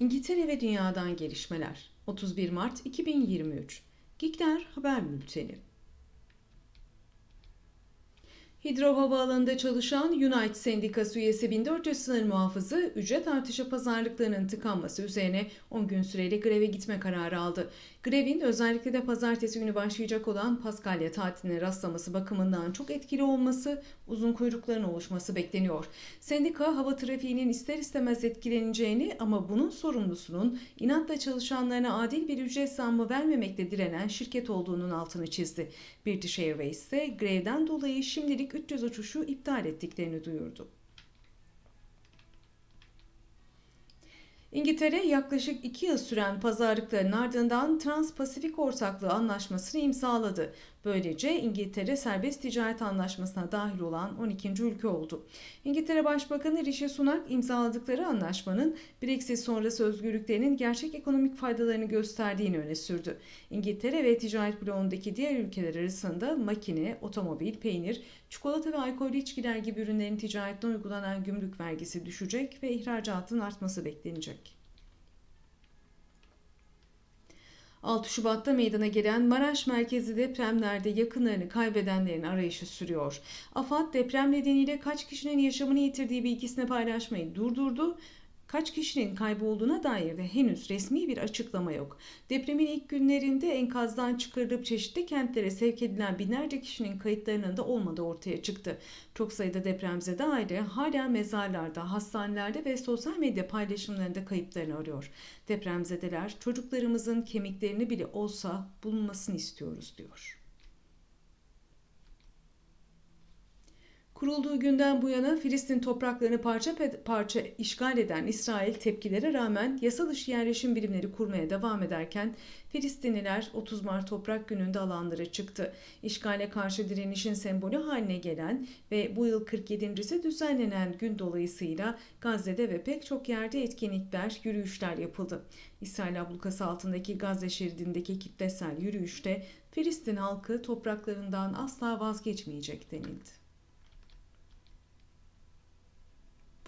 İngiltere ve Dünya'dan gelişmeler. 31 Mart 2023 Gikler Haber Bülteni Hidro Havaalanı'nda çalışan Unite Sendikası üyesi 1400 sınır muhafızı ücret artışı pazarlıklarının tıkanması üzerine 10 gün süreli greve gitme kararı aldı. Grevin özellikle de pazartesi günü başlayacak olan Paskalya tatiline rastlaması bakımından çok etkili olması, uzun kuyrukların oluşması bekleniyor. Sendika hava trafiğinin ister istemez etkileneceğini ama bunun sorumlusunun inatla çalışanlarına adil bir ücret zammı vermemekle direnen şirket olduğunun altını çizdi. British Airways ise grevden dolayı şimdilik 300 uçuşu iptal ettiklerini duyurdu. İngiltere yaklaşık iki yıl süren pazarlıkların ardından Trans-Pasifik Ortaklığı Anlaşması'nı imzaladı. Böylece İngiltere serbest ticaret anlaşmasına dahil olan 12. ülke oldu. İngiltere Başbakanı Rishi Sunak imzaladıkları anlaşmanın Brexit sonrası özgürlüklerinin gerçek ekonomik faydalarını gösterdiğini öne sürdü. İngiltere ve ticaret bloğundaki diğer ülkeler arasında makine, otomobil, peynir, çikolata ve alkollü içkiler gibi ürünlerin ticaretine uygulanan gümrük vergisi düşecek ve ihracatın artması beklenecek. 6 Şubat'ta meydana gelen Maraş merkezi depremlerde yakınlarını kaybedenlerin arayışı sürüyor. AFAD deprem nedeniyle kaç kişinin yaşamını yitirdiği bilgisini paylaşmayı durdurdu. Kaç kişinin kaybolduğuna dair de henüz resmi bir açıklama yok. Depremin ilk günlerinde enkazdan çıkarılıp çeşitli kentlere sevk edilen binlerce kişinin kayıtlarının da olmadığı ortaya çıktı. Çok sayıda depremzede aile hala mezarlarda, hastanelerde ve sosyal medya paylaşımlarında kayıplarını arıyor. Depremzedeler çocuklarımızın kemiklerini bile olsa bulunmasını istiyoruz diyor. Kurulduğu günden bu yana Filistin topraklarını parça parça işgal eden İsrail tepkilere rağmen yasa dışı yerleşim birimleri kurmaya devam ederken Filistinliler 30 Mart Toprak Günü'nde alanlara çıktı. İşgale karşı direnişin sembolü haline gelen ve bu yıl 47.si düzenlenen gün dolayısıyla Gazze'de ve pek çok yerde etkinlikler, yürüyüşler yapıldı. İsrail ablukası altındaki Gazze şeridindeki kitlesel yürüyüşte Filistin halkı topraklarından asla vazgeçmeyecek denildi. Bu